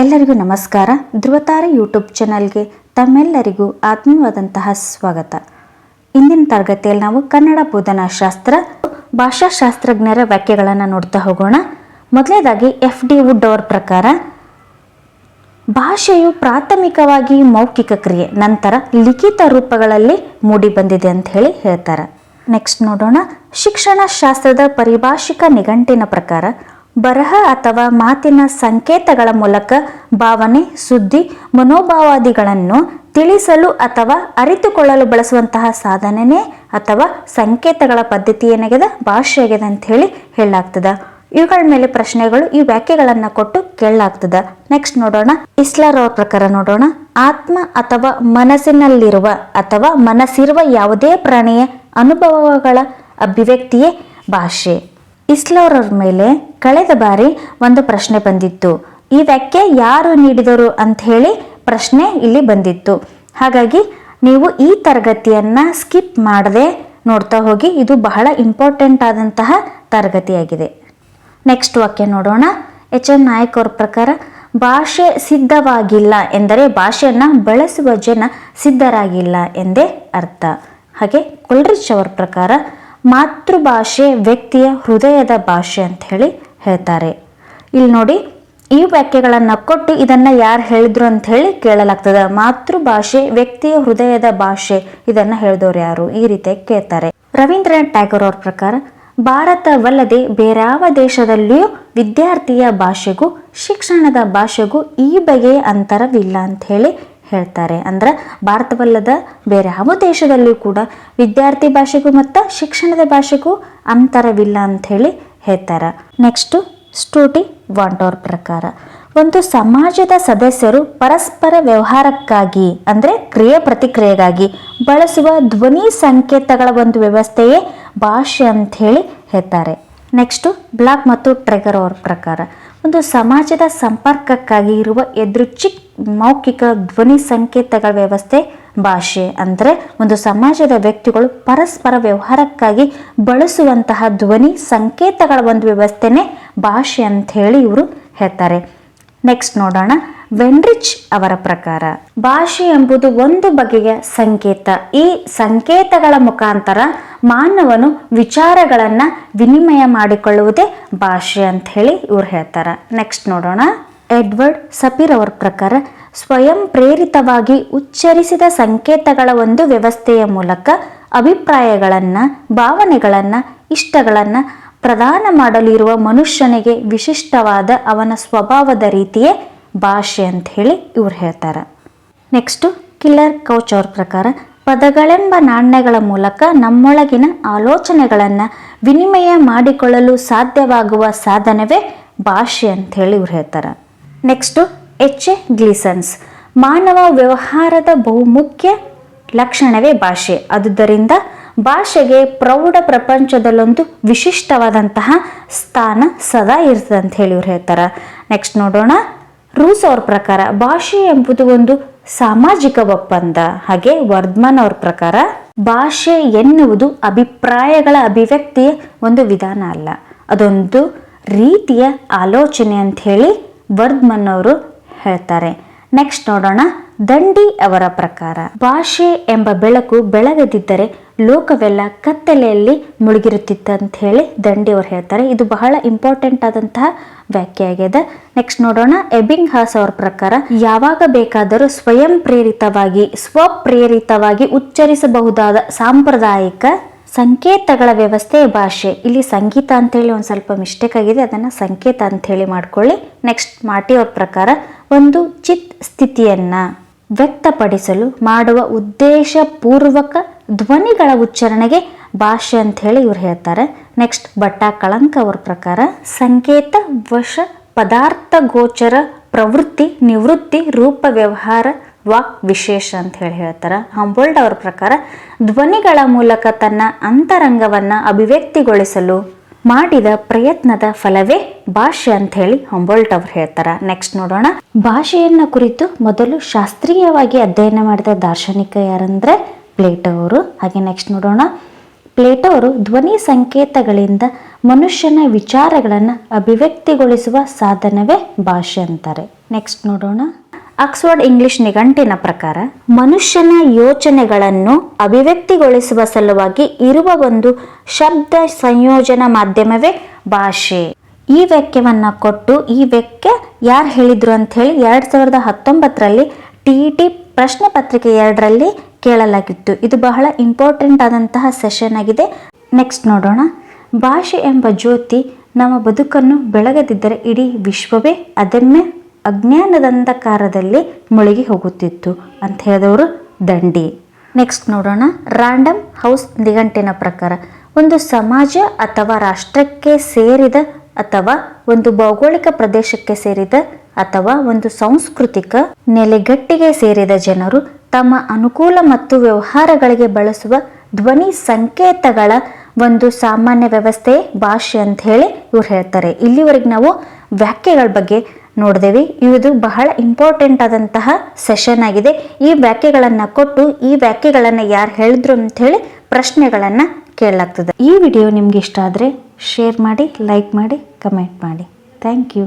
ಎಲ್ಲರಿಗೂ ನಮಸ್ಕಾರ. ಧ್ರುವತಾರೆ ಯೂಟ್ಯೂಬ್ ಚಾನಲ್ಗೆ ತಮ್ಮೆಲ್ಲರಿಗೂ ಆತ್ಮೀಯವಾದಂತಹ ಸ್ವಾಗತ. ಇಂದಿನ ತರಗತಿಯಲ್ಲಿ ನಾವು ಕನ್ನಡ ಬೋಧನಾಶಾಸ್ತ್ರ, ಭಾಷಾಶಾಸ್ತ್ರಜ್ಞರ ವ್ಯಾಖ್ಯೆಗಳನ್ನು ನೋಡ್ತಾ ಹೋಗೋಣ. ಮೊದಲನೇದಾಗಿ ಎಫ್ ಡಿ ವುಡ್ ಅವರ ಪ್ರಕಾರ, ಭಾಷೆಯು ಪ್ರಾಥಮಿಕವಾಗಿ ಮೌಖಿಕ ಕ್ರಿಯೆ, ನಂತರ ಲಿಖಿತ ರೂಪಗಳಲ್ಲಿ ಮೂಡಿ ಬಂದಿದೆ ಅಂತ ಹೇಳಿ ಹೇಳ್ತಾರೆ. ನೆಕ್ಸ್ಟ್ ನೋಡೋಣ. ಶಿಕ್ಷಣ ಶಾಸ್ತ್ರದ ಪರಿಭಾಷಿಕ ನಿಘಂಟಿನ ಪ್ರಕಾರ ಬರಹ ಅಥವಾ ಮಾತಿನ ಸಂಕೇತಗಳ ಮೂಲಕ ಭಾವನೆ, ಸುದ್ದಿ, ಮನೋಭಾವಾದಿಗಳನ್ನು ತಿಳಿಸಲು ಅಥವಾ ಅರಿತುಕೊಳ್ಳಲು ಬಳಸುವಂತಹ ಸಾಧನೆಯೇ ಅಥವಾ ಸಂಕೇತಗಳ ಪದ್ಧತಿ ಏನಾಗಿದೆ ಭಾಷೆ ಅಂತ ಹೇಳಿ ಹೇಳಲಾಗ್ತದೆ. ಇವುಗಳ ಮೇಲೆ ಪ್ರಶ್ನೆಗಳು, ಈ ವ್ಯಾಖ್ಯೆಗಳನ್ನ ಕೊಟ್ಟು ಕೇಳಲಾಗ್ತದ. ನೆಕ್ಸ್ಟ್ ನೋಡೋಣ. ಇಸ್ಲಾರ್ ಅವರ ಪ್ರಕಾರ ನೋಡೋಣ. ಆತ್ಮ ಅಥವಾ ಮನಸ್ಸಿನಲ್ಲಿರುವ ಅಥವಾ ಮನಸ್ಸಿರುವ ಯಾವುದೇ ಪ್ರಾಣಿಯ ಅನುಭವಗಳ ಅಭಿವ್ಯಕ್ತಿಯೇ ಭಾಷೆ. ಇಸ್ಲಾರ್ ಅವ್ರ ಮೇಲೆ ಕಳೆದ ಬಾರಿ ಒಂದು ಪ್ರಶ್ನೆ ಬಂದಿತ್ತು. ಈ ವ್ಯಾಖ್ಯೆ ಯಾರು ನೀಡಿದರು ಅಂತ ಹೇಳಿ ಪ್ರಶ್ನೆ ಇಲ್ಲಿ ಬಂದಿತ್ತು. ಹಾಗಾಗಿ ನೀವು ಈ ತರಗತಿಯನ್ನ ಸ್ಕಿಪ್ ಮಾಡದೆ ನೋಡ್ತಾ ಹೋಗಿ, ಇದು ಬಹಳ ಇಂಪಾರ್ಟೆಂಟ್ ಆದಂತಹ ತರಗತಿಯಾಗಿದೆ. ನೆಕ್ಸ್ಟ್ ವಾಕ್ಯ ನೋಡೋಣ. ಎಚ್ ಎನ್ ನಾಯಕ್ ಅವ್ರ ಪ್ರಕಾರ, ಭಾಷೆ ಸಿದ್ಧವಾಗಿಲ್ಲ ಎಂದರೆ ಭಾಷೆಯನ್ನ ಬಳಸುವ ಜನ ಸಿದ್ಧರಾಗಿಲ್ಲ ಎಂದೇ ಅರ್ಥ. ಹಾಗೆ ಕುಲ್ರಿಚ್ ಅವರ ಪ್ರಕಾರ ಮಾತೃಭಾಷೆ ವ್ಯಕ್ತಿಯ ಹೃದಯದ ಭಾಷೆ ಅಂತ ಹೇಳಿ ಹೇಳ್ತಾರೆ. ಇಲ್ಲಿ ನೋಡಿ, ಈ ವ್ಯಾಖ್ಯೆಗಳನ್ನ ಕೊಟ್ಟು ಇದನ್ನ ಯಾರು ಹೇಳಿದ್ರು ಅಂತ ಹೇಳಿ ಕೇಳಲಾಗ್ತದೆ. ಮಾತೃಭಾಷೆ ವ್ಯಕ್ತಿಯ ಹೃದಯದ ಭಾಷೆ ಇದನ್ನ ಹೇಳಿದವರು ಯಾರು? ಈ ರೀತಿಯಾಗಿ ಕೇಳ್ತಾರೆ. ರವೀಂದ್ರನಾಥ್ ಟ್ಯಾಗೋರ್ ಅವ್ರ ಪ್ರಕಾರ, ಭಾರತವಲ್ಲದೆ ಬೇರಾವ ದೇಶದಲ್ಲಿಯೂ ವಿದ್ಯಾರ್ಥಿಯ ಭಾಷೆಗೂ ಶಿಕ್ಷಣದ ಭಾಷೆಗೂ ಈ ಬಗೆಯ ಅಂತರವಿಲ್ಲ ಅಂತ ಹೇಳಿ ಹೇಳ್ತಾರೆ. ಅಂದ್ರೆ ಭಾರತವಲ್ಲದ ಬೇರೆ ಯಾವ ದೇಶದಲ್ಲಿಯೂ ಕೂಡ ವಿದ್ಯಾರ್ಥಿ ಭಾಷೆಗೂ ಮತ್ತು ಶಿಕ್ಷಣದ ಭಾಷೆಗೂ ಅಂತರವಿಲ್ಲ ಅಂತ ಹೇಳಿ ಹೇಳ್ತಾರೆ. ನೆಕ್ಸ್ಟು ಸ್ಟೂಟಿ ವಾಂಟೋರ್ ಪ್ರಕಾರ. ಒಂದು ಸಮಾಜದ ಸದಸ್ಯರು ಪರಸ್ಪರ ವ್ಯವಹಾರಕ್ಕಾಗಿ, ಅಂದರೆ ಕ್ರಿಯೆ ಪ್ರತಿಕ್ರಿಯೆಗಾಗಿ ಬಳಸುವ ಧ್ವನಿ ಸಂಕೇತಗಳ ಒಂದು ವ್ಯವಸ್ಥೆಯೇ ಭಾಷೆ ಅಂತ ಹೇಳಿ ಹೇಳ್ತಾರೆ. ನೆಕ್ಸ್ಟು ಬ್ಲಾಕ್ ಮತ್ತು ಟ್ರೆಗರ್ ಅವ್ರ ಪ್ರಕಾರ. ಒಂದು ಸಮಾಜದ ಸಂಪರ್ಕಕ್ಕಾಗಿ ಇರುವ ಎದೃಚ್ಛಿಕ್ ಮೌಖಿಕ ಧ್ವನಿ ಸಂಕೇತಗಳ ವ್ಯವಸ್ಥೆ, ಭಾಷೆ ಅಂದರೆ ಒಂದು ಸಮಾಜದ ವ್ಯಕ್ತಿಗಳು ಪರಸ್ಪರ ವ್ಯವಹಾರಕ್ಕಾಗಿ ಬಳಸುವಂತಹ ಧ್ವನಿ ಸಂಕೇತಗಳ ಒಂದು ವ್ಯವಸ್ಥೆನೇ ಭಾಷೆ ಅಂತ ಹೇಳಿ ಇವರು ಹೇಳ್ತಾರೆ. ನೆಕ್ಸ್ಟ್ ನೋಡೋಣ. ವೆನ್ರಿಚ್ ಅವರ ಪ್ರಕಾರ, ಭಾಷೆ ಎಂಬುದು ಒಂದು ಬಗೆಯ ಸಂಕೇತ. ಈ ಸಂಕೇತಗಳ ಮುಖಾಂತರ ಮಾನವನು ವಿಚಾರಗಳನ್ನ ವಿನಿಮಯ ಮಾಡಿಕೊಳ್ಳುವುದೇ ಭಾಷೆ ಅಂತ ಹೇಳಿ ಇವ್ರು ಹೇಳ್ತಾರೆ. ನೆಕ್ಸ್ಟ್ ನೋಡೋಣ. ಎಡ್ವರ್ಡ್ ಸಪೀರ್ ಅವರ ಪ್ರಕಾರ, ಸ್ವಯಂ ಪ್ರೇರಿತವಾಗಿ ಉಚ್ಚರಿಸಿದ ಸಂಕೇತಗಳ ಒಂದು ವ್ಯವಸ್ಥೆಯ ಮೂಲಕ ಅಭಿಪ್ರಾಯಗಳನ್ನು, ಭಾವನೆಗಳನ್ನು, ಇಷ್ಟಗಳನ್ನು ಪ್ರದಾನ ಮಾಡಲಿರುವ ಮನುಷ್ಯನಿಗೆ ವಿಶಿಷ್ಟವಾದ ಅವನ ಸ್ವಭಾವದ ರೀತಿಯೇ ಭಾಷೆ ಅಂತ ಹೇಳಿ ಇವ್ರು ಹೇಳ್ತಾರೆ. ನೆಕ್ಸ್ಟು ಕಿಲ್ಲರ್ ಕೌಚ್ ಅವ್ರ ಪ್ರಕಾರ ಪದಗಳೆಂಬ ನಾಣ್ಯಗಳ ಮೂಲಕ ನಮ್ಮೊಳಗಿನ ಆಲೋಚನೆಗಳನ್ನು ವಿನಿಮಯ ಮಾಡಿಕೊಳ್ಳಲು ಸಾಧ್ಯವಾಗುವ ಸಾಧನವೇ ಭಾಷೆ ಅಂತ ಹೇಳಿ ಇವ್ರು ಹೇಳ್ತಾರೆ. ನೆಕ್ಸ್ಟು ಎಚ್ ಎ ಗ್ಲಿಸನ್ಸ್ ಮಾನವ ವ್ಯವಹಾರದ ಬಹುಮುಖ್ಯ ಲಕ್ಷಣವೇ ಭಾಷೆ. ಅದುದರಿಂದ ಭಾಷೆಗೆ ಪ್ರೌಢ ಪ್ರಪಂಚದಲ್ಲೊಂದು ವಿಶಿಷ್ಟವಾದಂತಹ ಸ್ಥಾನ ಸದಾ ಇರ್ತದೆ ಅಂತ ಹೇಳಿ ಇವ್ರು ಹೇಳ್ತಾರೆ. ನೆಕ್ಸ್ಟ್ ನೋಡೋಣ. ರೂಸ್ ಅವ್ರ ಪ್ರಕಾರ ಭಾಷೆ ಎಂಬುದು ಒಂದು ಸಾಮಾಜಿಕ ಒಪ್ಪಂದ. ಹಾಗೆ ವರ್ಧಮಾನ್ ಅವ್ರ ಪ್ರಕಾರ ಭಾಷೆ ಎನ್ನುವುದು ಅಭಿಪ್ರಾಯಗಳ ಅಭಿವ್ಯಕ್ತಿಯ ಒಂದು ವಿಧಾನ ಅಲ್ಲ. ಅದೊಂದು ರೀತಿಯ ಆಲೋಚನೆ ಅಂತ ಹೇಳಿ ವರ್ಧಮನ್ ಅವರು ಹೇಳ್ತಾರೆ. ನೆಕ್ಸ್ಟ್ ನೋಡೋಣ. ದಂಡಿ ಅವರ ಪ್ರಕಾರ. ಭಾಷೆ ಎಂಬ ಬೆಳಕು ಬೆಳಗದಿದ್ದರೆ ಲೋಕವೆಲ್ಲ ಕತ್ತಲೆಯಲ್ಲಿ ಮುಳುಗಿರುತ್ತಿತ್ತು ಅಂತ ಹೇಳಿ ದಂಡಿ ಅವರು ಹೇಳ್ತಾರೆ. ಇದು ಬಹಳ ಇಂಪಾರ್ಟೆಂಟ್ ಆದಂತಹ ವ್ಯಾಖ್ಯೆ ಆಗಿದೆ. ನೆಕ್ಸ್ಟ್ ನೋಡೋಣ. ಎಬಿಂಗ್ ಹಾಸ್ ಅವರ ಪ್ರಕಾರ, ಯಾವಾಗ ಬೇಕಾದರೂ ಸ್ವಯಂ ಪ್ರೇರಿತವಾಗಿ, ಸ್ವಪ್ರೇರಿತವಾಗಿ ಉಚ್ಚರಿಸಬಹುದಾದ ಸಾಂಪ್ರದಾಯಿಕ ಸಂಕೇತಗಳ ವ್ಯವಸ್ಥೆ ಭಾಷೆ. ಇಲ್ಲಿ ಸಂಗೀತ ಅಂತೇಳಿ ಒಂದು ಸ್ವಲ್ಪ ಮಿಸ್ಟೇಕ್ ಆಗಿದೆ. ಅದನ್ನು ಸಂಕೇತ ಅಂತೇಳಿ ಮಾಡ್ಕೊಳ್ಳಿ. ನೆಕ್ಸ್ಟ್ ಮಾಟಿ ಅವ್ರ ಪ್ರಕಾರ ಒಂದು ಚಿತ್ ಸ್ಥಿತಿಯನ್ನ ವ್ಯಕ್ತಪಡಿಸಲು ಮಾಡುವ ಉದ್ದೇಶಪೂರ್ವಕ ಧ್ವನಿಗಳ ಉಚ್ಚಾರಣೆಗೆ ಭಾಷೆ ಅಂತ ಹೇಳಿ ಇವ್ರು ಹೇಳ್ತಾರೆ. ನೆಕ್ಸ್ಟ್ ಬಟ್ಟ ಕಳಂಕ ಅವ್ರ ಪ್ರಕಾರ, ಸಂಕೇತ ವಶ ಪದಾರ್ಥ ಗೋಚರ ಪ್ರವೃತ್ತಿ ನಿವೃತ್ತಿ ರೂಪ ವ್ಯವಹಾರ ವಾಕ್ ವಿಶೇಷ ಅಂತ ಹೇಳಿ ಹೇಳ್ತಾರೆ. ಹಂಬೋಲ್ಡ್ ಅವ್ರ ಪ್ರಕಾರ, ಧ್ವನಿಗಳ ಮೂಲಕ ತನ್ನ ಅಂತರಂಗವನ್ನು ಅಭಿವ್ಯಕ್ತಿಗೊಳಿಸಲು ಮಾಡಿದ ಪ್ರಯತ್ನದ ಫಲವೇ ಭಾಷೆ ಅಂತ ಹೇಳಿ ಹೊಂಬೋಲ್ಟ್ ಅವ್ರು ಹೇಳ್ತಾರೆ. ನೆಕ್ಸ್ಟ್ ನೋಡೋಣ. ಭಾಷೆಯನ್ನ ಕುರಿತು ಮೊದಲು ಶಾಸ್ತ್ರೀಯವಾಗಿ ಅಧ್ಯಯನ ಮಾಡಿದ ದಾರ್ಶನಿಕ ಯಾರಂದ್ರೆ ಪ್ಲೇಟೋ ಅವರು. ಹಾಗೆ ನೆಕ್ಸ್ಟ್ ನೋಡೋಣ. ಪ್ಲೇಟೋ ಅವರು ಧ್ವನಿ ಸಂಕೇತಗಳಿಂದ ಮನುಷ್ಯನ ವಿಚಾರಗಳನ್ನು ಅಭಿವ್ಯಕ್ತಿಗೊಳಿಸುವ ಸಾಧನವೇ ಭಾಷೆ ಅಂತಾರೆ. ನೆಕ್ಸ್ಟ್ ನೋಡೋಣ. ಆಕ್ಸ್ಫರ್ಡ್ ಇಂಗ್ಲಿಷ್ ನಿಘಂಟಿನ ಪ್ರಕಾರ, ಮನುಷ್ಯನ ಯೋಚನೆಗಳನ್ನು ಅಭಿವ್ಯಕ್ತಿಗೊಳಿಸುವ ಸಲುವಾಗಿ ಇರುವ ಒಂದು ಶಬ್ದ ಸಂಯೋಜನಾ ಮಾಧ್ಯಮವೇ ಭಾಷೆ. ಈ ವ್ಯಾಖ್ಯವನ್ನ ಕೊಟ್ಟು ಈ ವ್ಯಾಖ್ಯೆ ಯಾರು ಹೇಳಿದ್ರು ಅಂತ ಹೇಳಿ ಎರಡ್ ಸಾವಿರದ ಹತ್ತೊಂಬತ್ತರಲ್ಲಿ ಟಿ ಟಿ ಪ್ರಶ್ನೆ ಪತ್ರಿಕೆ ಎರಡರಲ್ಲಿ ಕೇಳಲಾಗಿತ್ತು. ಇದು ಬಹಳ ಇಂಪಾರ್ಟೆಂಟ್ ಆದಂತಹ ಸೆಷನ್ ಆಗಿದೆ. ನೆಕ್ಸ್ಟ್ ನೋಡೋಣ. ಭಾಷೆ ಎಂಬ ಜ್ಯೋತಿ ನಮ್ಮ ಬದುಕನ್ನು ಬೆಳಗದಿದ್ದರೆ ಇಡೀ ವಿಶ್ವವೇ ಅದನ್ನೇ ಅಜ್ಞಾನದ ಅಂಧಕಾರದಲ್ಲಿ ಮುಳುಗಿ ಹೋಗುತ್ತಿತ್ತು ಅಂತ ಹೇಳಿದವರು ದಂಡಿ. ನೆಕ್ಸ್ಟ್ ನೋಡೋಣ. ರಾಂಡಮ್ ಹೌಸ್ ನಿಘಂಟಿನ ಪ್ರಕಾರ. ಒಂದು ಸಮಾಜ ಅಥವಾ ರಾಷ್ಟ್ರಕ್ಕೆ ಸೇರಿದ ಅಥವಾ ಒಂದು ಭೌಗೋಳಿಕ ಪ್ರದೇಶಕ್ಕೆ ಸೇರಿದ ಅಥವಾ ಒಂದು ಸಾಂಸ್ಕೃತಿಕ ನೆಲೆಗಟ್ಟಿಗೆ ಸೇರಿದ ಜನರು ತಮ್ಮ ಅನುಕೂಲ ಮತ್ತು ವ್ಯವಹಾರಗಳಿಗೆ ಬಳಸುವ ಧ್ವನಿ ಸಂಕೇತಗಳ ಒಂದು ಸಾಮಾನ್ಯ ವ್ಯವಸ್ಥೆ, ಭಾಷೆ ಅಂತ ಹೇಳಿ ಇವ್ರು ಹೇಳ್ತಾರೆ. ಇಲ್ಲಿವರೆಗೆ ನಾವು ವ್ಯಾಖ್ಯೆಗಳ ಬಗ್ಗೆ ನೋಡಿದೇವಿ. ಇದು ಬಹಳ ಇಂಪಾರ್ಟೆಂಟ್ ಆದಂತಹ ಸೆಷನ್ ಆಗಿದೆ. ಈ ವ್ಯಾಖ್ಯೆಗಳನ್ನ ಕೊಟ್ಟು, ಈ ವ್ಯಾಖ್ಯೆಗಳನ್ನ ಯಾರು ಹೇಳಿದ್ರು ಅಂತ ಹೇಳಿ ಪ್ರಶ್ನೆಗಳನ್ನು ಕೇಳಲಾಗ್ತದೆ. ಈ ವಿಡಿಯೋ ನಿಮ್ಗೆ ಇಷ್ಟ ಆದರೆ ಶೇರ್ ಮಾಡಿ ಲೈಕ್ ಮಾಡಿ ಕಮೆಂಟ್ ಮಾಡಿ. Thank you